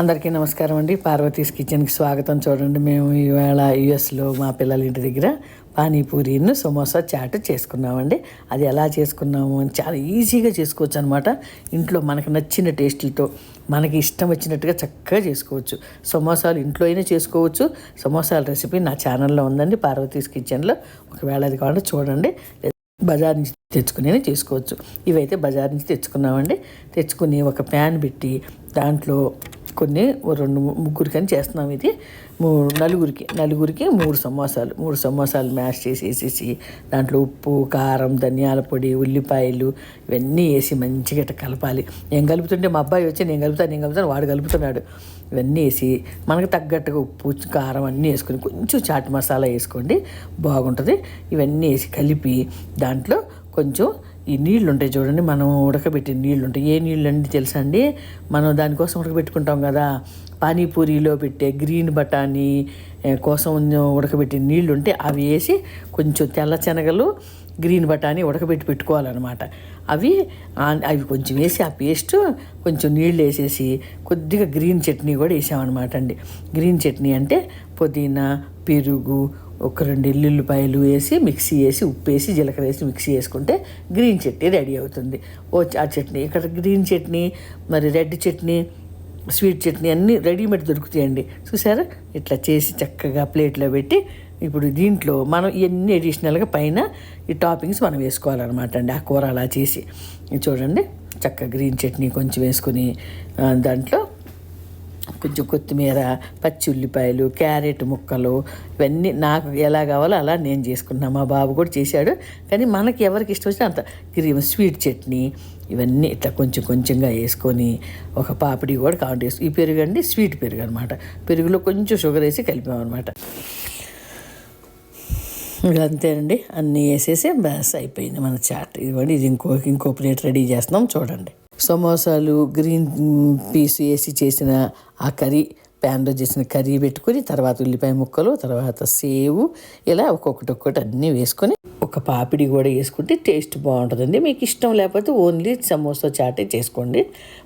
అందరికీ నమస్కారం అండి. పార్వతీస్ కిచెన్కి స్వాగతం. చూడండి మేము ఈవేళ యుఎస్లో మా పిల్లల ఇంటి దగ్గర పానీపూరిను సమోసా చాట్ చేసుకున్నామండి. అది ఎలా చేసుకున్నాము అని చాలా ఈజీగా చేసుకోవచ్చు అనమాట ఇంట్లో మనకు నచ్చిన టేస్ట్లతో మనకి ఇష్టం వచ్చినట్టుగా చక్కగా చేసుకోవచ్చు. సమోసాలు ఇంట్లో అయినా చేసుకోవచ్చు. సమోసాల రెసిపీ నా ఛానల్లో ఉందండి పార్వతీస్ కిచెన్లో. ఒకవేళ అది కావాలంటే చూడండి. బజార్ నుంచి తెచ్చుకునే చేసుకోవచ్చు. ఇవైతే బజార్ నుంచి తెచ్చుకున్నామండి. తెచ్చుకుని ఒక ప్యాన్ పెట్టి దాంట్లో కొన్ని రెండు ముగ్గురికని చేస్తున్నాం ఇది. మూడు నలుగురికి నలుగురికి మూడు సమోసాలు మూడు సమోసాలు మ్యాష్ చేసి వేసేసి దాంట్లో ఉప్పు కారం ధనియాల పొడి ఉల్లిపాయలు ఇవన్నీ వేసి మంచిగా ఇట్ట కలపాలి. నేను కలుపుతుంటే మా అబ్బాయి వచ్చి నేను కలుపుతాను నేను కలుపుతాను వాడు కలుపుతున్నాడు. ఇవన్నీ వేసి మనకు తగ్గట్టుగా ఉప్పు కారం అన్నీ వేసుకొని కొంచెం చాట్ మసాలా వేసుకోండి బాగుంటుంది. ఇవన్నీ వేసి కలిపి దాంట్లో కొంచెం ఈ నీళ్ళు ఉంటాయి చూడండి మనం ఉడకబెట్టిన నీళ్ళు ఉంటాయి ఏ నీళ్ళు అండి తెలుసా అండి మనం దానికోసం ఉడకబెట్టుకుంటాం కదా పానీపూరిలో పెట్టే గ్రీన్ బఠానీ కోసం ఉడకబెట్టిన నీళ్ళు ఉంటే అవి వేసి కొంచెం తెల్ల శనగలు గ్రీన్ బఠానీ ఉడకబెట్టి పెట్టుకోవాలన్నమాట. అవి అవి కొంచెం వేసి ఆ పేస్ట్ కొంచెం నీళ్ళు వేసేసి కొద్దిగా గ్రీన్ చట్నీ కూడా వేసామన్నమాట అండి. గ్రీన్ చట్నీ అంటే పుదీనా పెరుగు ఒక రెండు ఎల్లుల్లిపాయలు వేసి మిక్సీ వేసి ఉప్పు వేసి జీలకర్ర వేసి మిక్సీ వేసుకుంటే గ్రీన్ చట్నీ రెడీ అవుతుంది. ఓ ఆ చట్నీ ఇక్కడ గ్రీన్ చట్నీ మరి రెడ్ చట్నీ స్వీట్ చట్నీ అన్నీ రెడీమేడ్ దొరుకుతాయండి. చూసారా? ఇట్లా చేసి చక్కగా ప్లేట్లో పెట్టి ఇప్పుడు దీంట్లో మనం ఇవన్నీ అడిషనల్గా పైన ఈ టాపింగ్స్ మనం వేసుకోవాలన్నమాట అండి. ఆ కూర అలా చేసి. చూడండి చక్కగా గ్రీన్ చట్నీ కొంచెం వేసుకుని దాంట్లో కొంచెం కొత్తిమీర పచ్చి ఉల్లిపాయలు క్యారెట్ ముక్కలు ఇవన్నీ నాకు ఎలా కావాలో అలా నేను చేసుకున్నా. మా బాబు కూడా చేశాడు. కానీ మనకి ఎవరికి ఇష్టం వచ్చినా అంత క్రీమ్ స్వీట్ చట్నీ ఇవన్నీ ఇట్లా కొంచెం కొంచెంగా వేసుకొని ఒక పాపిడి కూడా కౌంట్ వేసు ఈ పెరుగు అండి స్వీట్ పెరుగు అనమాట పెరుగులో కొంచెం షుగర్ వేసి కలిపామన్నమాట ఇక అంతేనండి అన్నీ వేసేసి బస్ అయిపోయింది మన చాట్. ఇదిగోండి ఇది ఇంకో ఇంకో ప్లేట్ రెడీ చేస్తున్నాం. చూడండి. సమోసాలు గ్రీన్ పీస్ వేసి చేసిన ఆ కర్రీ ప్యాన్లో చేసిన కర్రీ పెట్టుకొని తర్వాత ఉల్లిపాయ ముక్కలు తర్వాత సేవు ఇలా ఒక్కొక్కటి ఒక్కటి అన్నీ వేసుకొని ఒక పాపిడి కూడా వేసుకుంటే టేస్ట్ బాగుంటుందండి. మీకు ఇష్టం లేకపోతే ఓన్లీ సమోసా చాటే చేసుకోండి.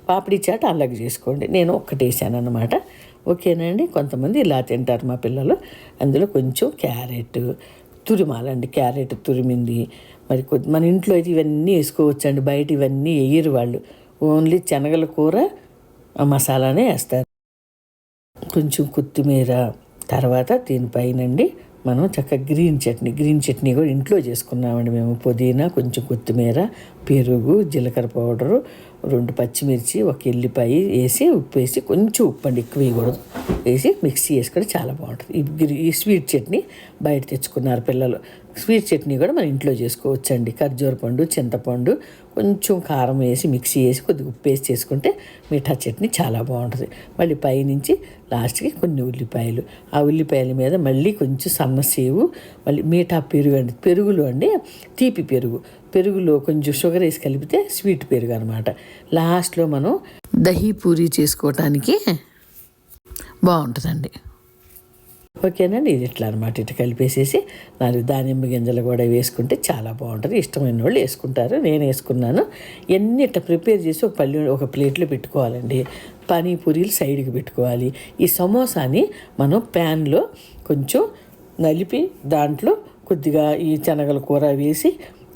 పాపిడి చాట్ అలాగే చేసుకోండి. నేను ఒక్కటి వేసాను అనమాట ఓకేనండి కొంతమంది ఇలా తింటారు మా పిల్లలు. అందులో కొంచెం క్యారెట్ తురిమాలండి. క్యారెట్ తురిమింది. మరి కొద్ది మన ఇంట్లో అయితే ఇవన్నీ వేసుకోవచ్చండి. బయట ఇవన్నీ వేయరు వాళ్ళు. ఓన్లీ శనగల కూర ఆ మసాలానే వేస్తారు. కొంచెం కొత్తిమీర తర్వాత దీనిపైనండి మనం చక్కగా గ్రీన్ చట్నీ గ్రీన్ చట్నీ కూడా ఇంట్లో చేసుకున్నామండి మేము. పుదీనా కొంచెం కొత్తిమీర పెరుగు జీలకర్ర పౌడరు రెండు పచ్చిమిర్చి ఒక ఎల్లిపాయ వేసి ఉప్పు వేసి కొంచెం ఉప్పు అండి ఎక్కువ వేయకూడదు. వేసి మిక్సీ వేసుకొని చాలా బాగుంటుంది. ఈ గ్రీ- ఈ స్వీట్ చట్నీ బయట తెచ్చుకున్నారు పిల్లలు. స్వీట్ చట్నీ కూడా మన ఇంట్లో చేసుకోవచ్చండి. ఖర్జూర పండు చింతపండు కొంచెం కారం వేసి మిక్సీ వేసి కొద్దిగా ఉప్పు వేసి చేసుకుంటే మిఠా చట్నీ చాలా బాగుంటుంది. మళ్ళీ పైనుంచి లాస్ట్కి కొన్ని ఉల్లిపాయలు. ఆ ఉల్లిపాయల మీద మళ్ళీ కొంచెం సన్న సేవు మళ్ళీ మీఠా పెరుగు అండి. పెరుగులో అండి తీపి పెరుగు. పెరుగులో కొంచెం షుగర్ వేసి కలిపితే స్వీట్ పెరుగు అనమాట లాస్ట్లో మనం దహీ పూరి చేసుకోవటానికి బాగుంటుందండి. ఓకేనండి ఇది ఇట్లా అనమాట ఇట్లా కలిపేసేసి నాలుగు దానిమ్మ గింజలు కూడా వేసుకుంటే చాలా బాగుంటుంది. ఇష్టమైన వాళ్ళు వేసుకుంటారు నేను వేసుకున్నాను. ఎన్ని ఇట్లా ప్రిపేర్ చేసి ఒక పల్లి ఒక ప్లేట్లో పెట్టుకోవాలండి. పానీపూరీలు సైడ్కి పెట్టుకోవాలి. ఈ సమోసాని మనం ప్యాన్లో కొంచెం నలిపి దాంట్లో కొద్దిగా ఈ శనగల కూర వేసి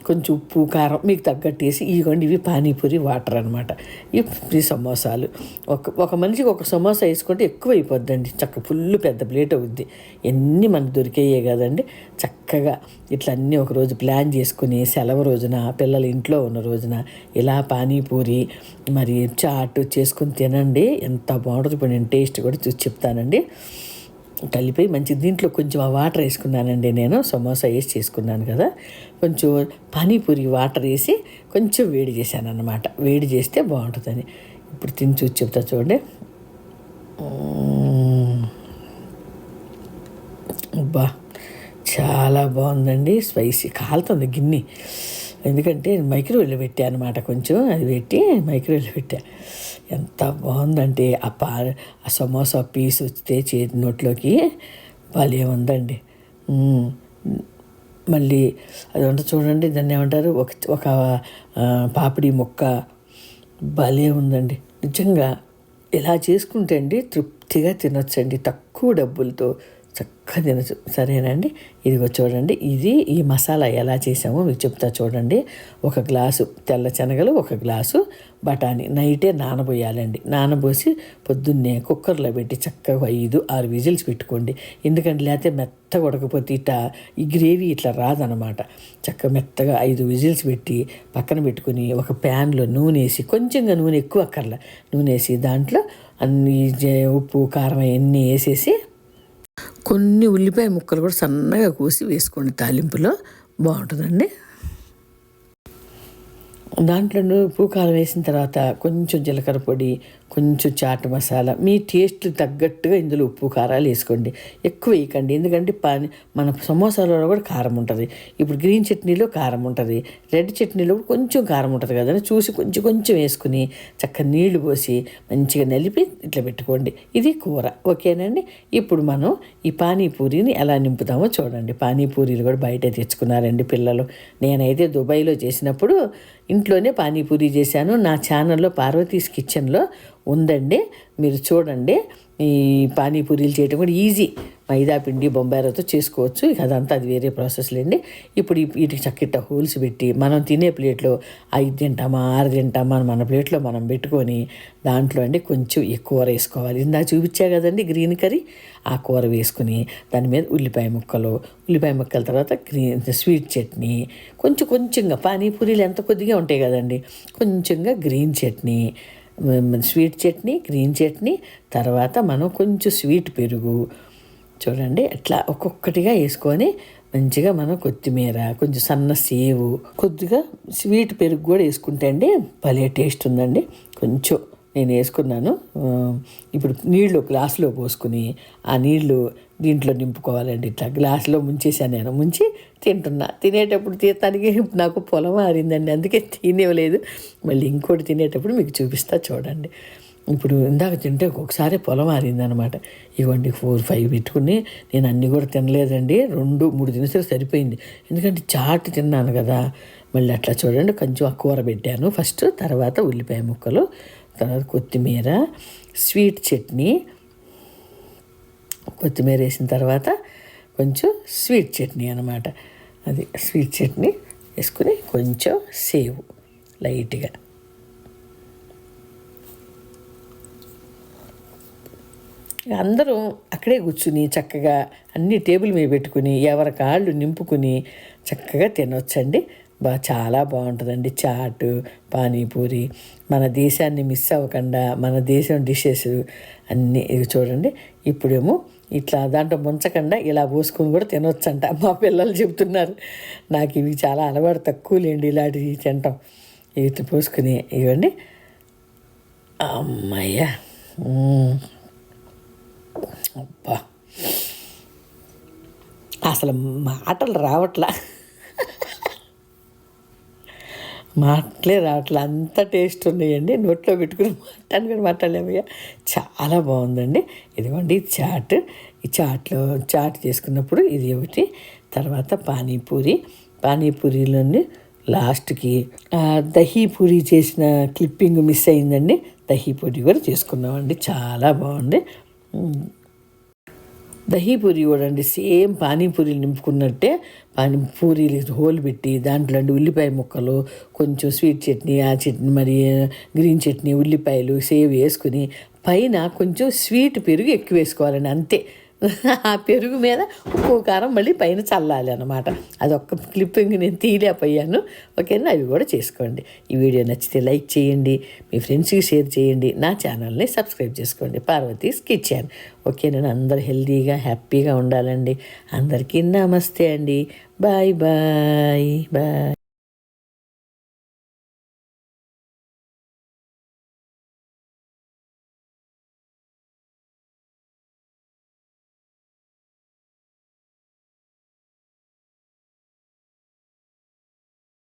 కొంచెం ఉప్పు కారం మీకు తగ్గట్టు వేసి ఇవ్వండి ఇవి పానీపూరి వాటర్ అనమాట ఇవి సమోసాలు. ఒక ఒక మనిషికి ఒక సమోసా వేసుకుంటే ఎక్కువ అయిపోద్దండి. చక్క ఫుల్ పెద్ద ప్లేట్ అవుద్ది. ఎన్ని మనకు దొరికేయే కదండి. చక్కగా ఇట్లా అన్నీ ప్లాన్ చేసుకుని సెలవు రోజున పిల్లలు ఇంట్లో ఉన్న రోజున ఇలా పానీపూరి మరి చాట్ చేసుకుని తినండి. ఎంత బాగుంటుంది. ఇప్పుడు నేను టేస్ట్ కూడా చూసి చెప్తానండి. కలిపి మంచి దీంట్లో కొంచెం ఆ వాటర్ వేసుకున్నానండి నేను. సమోసా వేసి చేసుకున్నాను కదా. కొంచెం పానీపూరి వాటర్ వేసి కొంచెం వేడి చేశాను అన్నమాట వేడి చేస్తే బాగుంటుందని. ఇప్పుడు తిని చూసి చెప్తా చూడండి. అబ్బా చాలా బాగుందండి. స్పైసీ కాలుతుంది గిన్నె. ఎందుకంటే మైక్రోవేవ్లో పెట్టా అనమాట కొంచెం. అది పెట్టి మైక్రోవేవ్లో పెట్టా. ఎంత బాగుందంటే ఆ పా ఆ సమోసా పీస్ వస్తే చేతి నోట్లోకి భలే ఉందండి. మళ్ళీ అది ఉంటే చూడండి దాన్ని ఏమంటారు? ఒక ఒక పాపిడి ముక్క. భలే ఉందండి. నిజంగా ఇలా చేసుకుంటే అండి తృప్తిగా తినొచ్చండి తక్కువ డబ్బులతో. చక్కగా తినచ్చు. సరేనండి? ఇదిగో చూడండి. ఇది ఈ మసాలా ఎలా చేసామో మీకు చెప్తా చూడండి. ఒక గ్లాసు తెల్ల శనగలు ఒక గ్లాసు బఠానీ. నైటే నానబోయాలండి. నానబోసి పొద్దున్నే కుక్కర్లో పెట్టి చక్కగా ఐదు ఆరు విజిల్స్ పెట్టుకోండి. ఎందుకంటే లేకపోతే మెత్తగా ఉడకపోతే ఇట్లా ఈ గ్రేవీ ఇట్లా రాదనమాట. చక్కగా మెత్తగా ఐదు విజిల్స్ పెట్టి పక్కన పెట్టుకుని ఒక ప్యాన్లో నూనె వేసి కొంచెంగా నూనె ఎక్కువ అక్కర్లా. నూనె వేసి దాంట్లో అన్ని ఉప్పు కారం అవన్నీ వేసేసి కొన్ని ఉల్లిపాయ ముక్కలు కూడా సన్నగా కోసి వేసుకోండి తాలింపులో. బాగుంటుందండి. దాంట్లో ఉప్పు కారం వేసిన తర్వాత కొంచెం జీలకర్ర పొడి కొంచెం చాట్ మసాలా మీ టేస్ట్ తగ్గట్టుగా ఇందులో ఉప్పు కారాలు వేసుకోండి. ఎక్కువ వేయకండి. ఎందుకంటే పాని మన సమోసాలలో కూడా కారం ఉంటుంది. ఇప్పుడు గ్రీన్ చట్నీలో కారం ఉంటుంది. రెడ్ చట్నీలో కూడా కొంచెం కారం ఉంటుంది కదా చూసి కొంచెం కొంచెం వేసుకుని చక్కగా నీళ్ళు పోసి మంచిగా నలిపి ఇట్లా పెట్టుకోండి. ఇది కూర. ఓకేనండి? ఇప్పుడు మనం ఈ పానీపూరిని ఎలా నింపుతామో చూడండి. పానీపూరీలు కూడా బయట తెచ్చుకున్నారండి పిల్లలు. నేనైతే దుబాయ్లో చేసినప్పుడు ఇంట్లోనే పానీపూరి చేశాను. నా ఛానల్లో పార్వతీస్ కిచెన్లో ఉందండి. మీరు చూడండి. ఈ పానీపూరీలు చేయడం కూడా ఈజీ. మైదా పిండి బొంబాయిలతో చేసుకోవచ్చు. ఇక అదంతా అది వేరే ప్రాసెస్ లేండి. ఇప్పుడు వీటికి చక్కిట్ట హోల్స్ పెట్టి మనం తినే ప్లేట్లో ఐదు తింటామా ఆరు తింటామా అని మన ప్లేట్లో మనం పెట్టుకొని దాంట్లో అండి కొంచెం ఈ కూర వేసుకోవాలి. ఇందా చూపించా కదండి గ్రీన్ కర్రీ? ఆ కూర వేసుకుని దాని మీద ఉల్లిపాయ ముక్కలు ఉల్లిపాయ ముక్కల తర్వాత గ్రీన్ స్వీట్ చట్నీ కొంచెం కొంచెంగా పానీపూరీలు ఎంత కొద్దిగా ఉంటాయి కదండి? కొంచెంగా green chutney sweet chutney green chutney తర్వాత మనం కొంచెం స్వీట్ పెరుగు. చూడండి అట్లా ఒక్కొక్కటిగా వేసుకొని మంచిగా మనం కొత్తిమీర కొంచెం సన్న సేవు కొద్దిగా స్వీట్ పెరుగు కూడా వేసుకుంటే అండి భలే టేస్ట్ ఉందండి. కొంచెం నేను వేసుకున్నాను. ఇప్పుడు నీళ్ళు గ్లాసులో పోసుకుని ఆ నీళ్ళు దీంట్లో నింపుకోవాలండి. ఇట్లా గ్లాసులో ముంచేసాను నేను. ముంచి తింటున్నా. తినేటప్పుడు తీర్థానికి నాకు పొలం ఆరిందండి. అందుకే తినేవలేదు మళ్ళీ ఇంకోటి తినేటప్పుడు మీకు చూపిస్తా చూడండి. ఇప్పుడు ఇందాక తింటే ఒక్కొక్కసారి పొలం ఆరిందనమాట. ఇవ్వండి ఫోర్ ఫైవ్ పెట్టుకుని నేను అన్నీ కూడా తినలేదండి. రెండు మూడు దినసాలు సరిపోయింది. ఎందుకంటే చాట్ తిన్నాను కదా. మళ్ళీ అట్లా చూడండి కొంచెం ఆ కూర పెట్టాను. ఫస్ట్ తర్వాత ఉల్లిపాయ ముక్కలు తర్వాత కొత్తిమీర స్వీట్ చట్నీ. కొత్తిమీర వేసిన తర్వాత కొంచెం స్వీట్ చట్నీ అనమాట అది స్వీట్ చట్నీ వేసుకుని కొంచెం సేవ్ లైట్గా. అందరూ అక్కడే కూర్చుని చక్కగా అన్ని టేబుల్ మీద పెట్టుకుని ఎవరి కాళ్ళు నింపుకుని చక్కగా తినొచ్చండి. బా చాలా బాగుంటుందండి. చాటు పానీపూరి మన దేశాన్ని మిస్ అవ్వకుండా మన దేశం డిషెస్ అన్నీ ఇది చూడండి. ఇప్పుడేమో ఇట్లా దాంట్లో ముంచకుండా ఇలా పోసుకొని కూడా తినొచ్చంట. మా పిల్లలు చెప్తున్నారు. నాకు ఇవి చాలా అలవాటు తక్కువ లేండి ఇలాంటివి తింటాం ఇవి పోసుకుని ఇవ్వండి. అమ్మయ్యా! అబ్బా! అసలు మాటలు రావట్లా. మాటలే రావట్లే అంత టేస్ట్ ఉన్నాయండి. నోట్లో పెట్టుకుని మాట్లాడి కూడా మాట్లాడలేమయ్యా చాలా బాగుందండి. ఇదిగోండి ఈ చాట్. ఈ చాట్లో చాట్ చేసుకున్నప్పుడు ఇది ఒకటి తర్వాత పానీపూరి. పానీపూరిలోని లాస్ట్కి దహీ పూరి చేసిన క్లిప్పింగ్ మిస్ అయిందండి. దహీ పూరి కూడా చేసుకున్నామండి చాలా బాగుంది. దహీపూరి చూడండి సేమ్ పానీపూరీలు నింపుకున్నట్టే పానీపూరీలు హోల్ పెట్టి దాంట్లో అండి ఉల్లిపాయ ముక్కలు కొంచెం స్వీట్ చట్నీ ఆ చట్నీ మరి గ్రీన్ చట్నీ ఉల్లిపాయలు సేవ్ వేసుకుని పైన కొంచెం స్వీట్ పెరుగు ఎక్కువ వేసుకోవాలండి అంతే. ఆ పెరుగు మీద ఉప్పు కారం మళ్ళీ పైన చల్లాలి అనమాట అదొక్క క్లిప్పింగ్ నేను తీయలేకపోయాను. ఓకేనా? అవి కూడా చేసుకోండి. ఈ వీడియో నచ్చితే లైక్ చేయండి. మీ ఫ్రెండ్స్కి షేర్ చేయండి. నా ఛానల్ని సబ్స్క్రైబ్ చేసుకోండి. పార్వతీస్ కిచెన్ ఓకే నేను అందరు హెల్తీగా హ్యాపీగా ఉండాలండి. అందరికీ నమస్తే అండి. Bye bye. బాయ్.